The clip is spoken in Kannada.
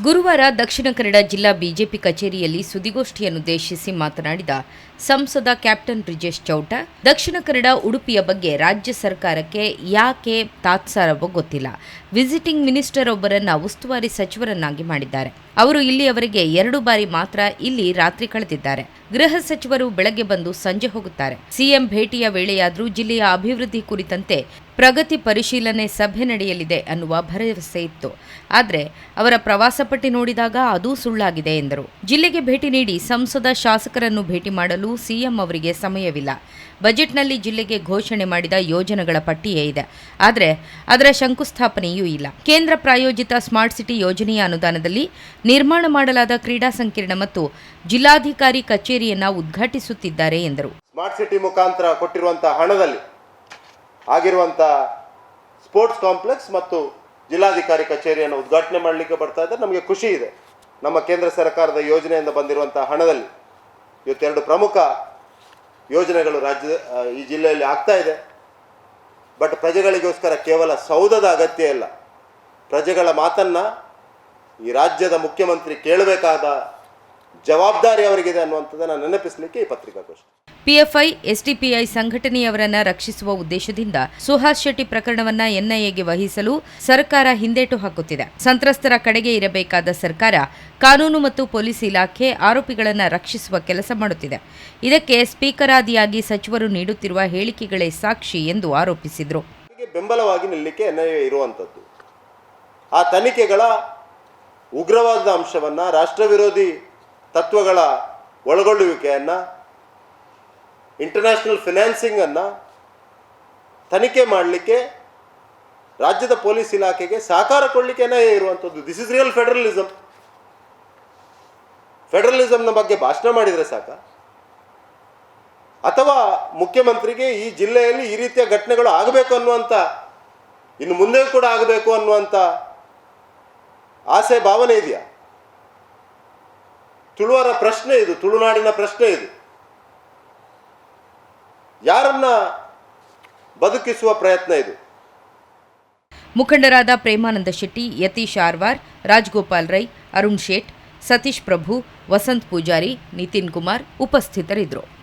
ಗುರುವಾರ ದಕ್ಷಿಣ ಕನ್ನಡ ಜಿಲ್ಲಾ ಬಿಜೆಪಿ ಕಚೇರಿಯಲ್ಲಿ ಸುದ್ದಿಗೋಷ್ಠಿಯನ್ನುದ್ದೇಶಿಸಿ ಮಾತನಾಡಿದ ಸಂಸದ ಕ್ಯಾಪ್ಟನ್ ಬ್ರಿಜೇಶ್ ಚೌಟ, ದಕ್ಷಿಣ ಕನ್ನಡ ಉಡುಪಿಯ ಬಗ್ಗೆ ರಾಜ್ಯ ಸರ್ಕಾರಕ್ಕೆ ಯಾಕೆ ತಾತ್ಸಾರವೋ ಗೊತ್ತಿಲ್ಲ. ವಿಸಿಟಿಂಗ್ ಮಿನಿಸ್ಟರ್ ಒಬ್ಬರನ್ನ ಉಸ್ತುವಾರಿ ಸಚಿವರನ್ನಾಗಿ ಮಾಡಿದ್ದಾರೆ. ಅವರು ಇಲ್ಲಿಯವರೆಗೆ ಎರಡು ಬಾರಿ ಮಾತ್ರ ಇಲ್ಲಿ ರಾತ್ರಿ ಕಳೆದಿದ್ದಾರೆ. ಗೃಹ ಸಚಿವರು ಬೆಳಗ್ಗೆ ಬಂದು ಸಂಜೆ ಹೋಗುತ್ತಾರೆ. ಸಿಎಂ ಭೇಟಿಯ ವೇಳೆಯಾದರೂ ಜಿಲ್ಲೆಯ ಅಭಿವೃದ್ಧಿ ಕುರಿತಂತೆ ಪ್ರಗತಿ ಪರಿಶೀಲನೆ ಸಭೆ ನಡೆಯಲಿದೆ ಅನ್ನುವ ಭರವಸೆ ಇತ್ತು. ಆದರೆ ಅವರ ಪ್ರವಾಸ ಪಟ್ಟಿ ನೋಡಿದಾಗ ಅದೂ ಸುಳ್ಳಾಗಿದೆ ಎಂದರು. ಜಿಲ್ಲೆಗೆ ಭೇಟಿ ನೀಡಿ ಸಂಸದ ಶಾಸಕರನ್ನು ಭೇಟಿ ಮಾಡಲು ಸಿಎಂ ಅವರಿಗೆ ಸಮಯವಿಲ್ಲ. ಬಜೆಟ್ನಲ್ಲಿ ಜಿಲ್ಲೆಗೆ ಘೋಷಣೆ ಮಾಡಿದ ಯೋಜನೆಗಳ ಪಟ್ಟಿಯೇ ಇದೆ. ಆದರೆ ಅದರ ಶಂಕುಸ್ಥಾಪನೆಯೂ ಇಲ್ಲ. ಕೇಂದ್ರ ಪ್ರಾಯೋಜಿತ ಸ್ಮಾರ್ಟ್ ಸಿಟಿ ಯೋಜನೆಯ ಅನುದಾನದಲ್ಲಿ ನಿರ್ಮಾಣ ಮಾಡಲಾದ ಕ್ರೀಡಾ ಸಂಕೀರ್ಣ ಮತ್ತು ಜಿಲ್ಲಾಧಿಕಾರಿ ಕಚೇರಿಯನ್ನ ಉದ್ಘಾಟಿಸುತ್ತಿದ್ದಾರೆ ಎಂದರು. ಸ್ಮಾರ್ಟ್ ಸಿಟಿ ಮುಖಾಂತರ ಕೊಟ್ಟಿರುವಂತಹ ಹಣದಲ್ಲಿ ಆಗಿರುವಂಥ ಸ್ಪೋರ್ಟ್ಸ್ ಕಾಂಪ್ಲೆಕ್ಸ್ ಮತ್ತು ಜಿಲ್ಲಾಧಿಕಾರಿ ಕಚೇರಿಯನ್ನು ಉದ್ಘಾಟನೆ ಮಾಡಲಿಕ್ಕೆ ಬರ್ತಾ ಇದ್ದಾರೆ. ನಮಗೆ ಖುಷಿ ಇದೆ. ನಮ್ಮ ಕೇಂದ್ರ ಸರ್ಕಾರದ ಯೋಜನೆಯಿಂದ ಬಂದಿರುವಂಥ ಹಣದಲ್ಲಿ ಇವತ್ತೆರಡು ಪ್ರಮುಖ ಯೋಜನೆಗಳು ರಾಜ್ಯದ ಈ ಜಿಲ್ಲೆಯಲ್ಲಿ ಆಗ್ತಾ ಇದೆ. ಬಟ್ ಪ್ರಜೆಗಳಿಗೋಸ್ಕರ ಕೇವಲ ಸೌಧದ ಅಗತ್ಯ ಇಲ್ಲ. ಪ್ರಜೆಗಳ ಮಾತನ್ನು ಈ ರಾಜ್ಯದ ಮುಖ್ಯಮಂತ್ರಿ ಕೇಳಬೇಕಾದ ಜವಾಬ್ದಾರಿ ಅವರಿಗಿದೆ ಅನ್ನುವಂಥದ್ದನ್ನು ನೆನಪಿಸಲಿಕ್ಕೆ ಈ ಪತ್ರಿಕಾಗೋಷ್ಠಿ. ಪಿಎಫ್ಐ, ಎಸ್ಡಿಪಿಐ ಸಂಘಟನೆಯವರನ್ನ ರಕ್ಷಿಸುವ ಉದ್ದೇಶದಿಂದ ಸುಹಾಸ್ ಶೆಟ್ಟಿ ಪ್ರಕರಣವನ್ನ ಎನ್ಐಎಗೆ ವಹಿಸಲು ಸರ್ಕಾರ ಹಿಂದೇಟು ಹಾಕುತ್ತಿದೆ. ಸಂತ್ರಸ್ತರ ಕಡೆಗೆ ಇರಬೇಕಾದ ಸರ್ಕಾರ ಕಾನೂನು ಮತ್ತು ಪೊಲೀಸ್ ಇಲಾಖೆ ಆರೋಪಿಗಳನ್ನು ರಕ್ಷಿಸುವ ಕೆಲಸ ಮಾಡುತ್ತಿದೆ. ಇದಕ್ಕೆ ಸ್ಪೀಕರ್ ಆದಿಯಾಗಿ ಸಚಿವರು ನೀಡುತ್ತಿರುವ ಹೇಳಿಕೆಗಳೇ ಸಾಕ್ಷಿ ಎಂದು ಆರೋಪಿಸಿದರು. ಬೆಂಬಲವಾಗಿ ನಿಲ್ಲಕ್ಕೆ ಎನ್ಐಎ ಇರುವಂತದ್ದು. ಆ ತನಿಖೆಗಳ ಉಗ್ರವಾದ ಅಂಶವನ್ನು ರಾಷ್ಟ್ರ ವಿರೋಧಿ ತತ್ವಗಳ ಒಳಗೊಳ್ಳುವಿಕೆಯನ್ನು ಇಂಟರ್ನ್ಯಾಷನಲ್ ಫಿನಾನ್ಸಿಂಗನ್ನು ತನಿಖೆ ಮಾಡಲಿಕ್ಕೆ ರಾಜ್ಯದ ಪೊಲೀಸ್ ಇಲಾಖೆಗೆ ಸಹಕಾರ ಕೊಡಲಿಕ್ಕೆನೇ ಇರುವಂಥದ್ದು ದಿಸ್ ಇಸ್ ರಿಯಲ್ ಫೆಡರಲಿಸಮ್ ಫೆಡರಲಿಸಮ್ನ ಬಗ್ಗೆ ಭಾಷಣ ಮಾಡಿದರೆ ಸಾಕ. ಅಥವಾ ಮುಖ್ಯಮಂತ್ರಿಗೆ ಈ ಜಿಲ್ಲೆಯಲ್ಲಿ ಈ ರೀತಿಯ ಘಟನೆಗಳು ಆಗಬೇಕು ಅನ್ನುವಂಥ ಇನ್ನು ಮುಂದೆ ಕೂಡ ಆಗಬೇಕು ಅನ್ನುವಂಥ ಆಸೆ, ಭಾವನೆ ಇದೆಯಾ? ತುಳುವರ ಪ್ರಶ್ನೆ ಇದು, ತುಳುನಾಡಿನ ಪ್ರಶ್ನೆ ಇದು. ಯಾರನ್ನ ಬದುಕಿಸುವ ಪ್ರಯತ್ನ ಇದು? ಮುಖಂಡರಾದ ಪ್ರೇಮಾನಂದ ಶೆಟ್ಟಿ, ಯತೀಶ್ ಆರ್ವಾರ್, ರಾಜ್ಗೋಪಾಲ್ ರೈ, ಅರುಣ್ ಶೇಟ್, ಸತೀಶ್ ಪ್ರಭು, ವಸಂತ್ ಪೂಜಾರಿ, ನಿತಿನ್ ಕುಮಾರ್ ಉಪಸ್ಥಿತರಿದ್ದರು.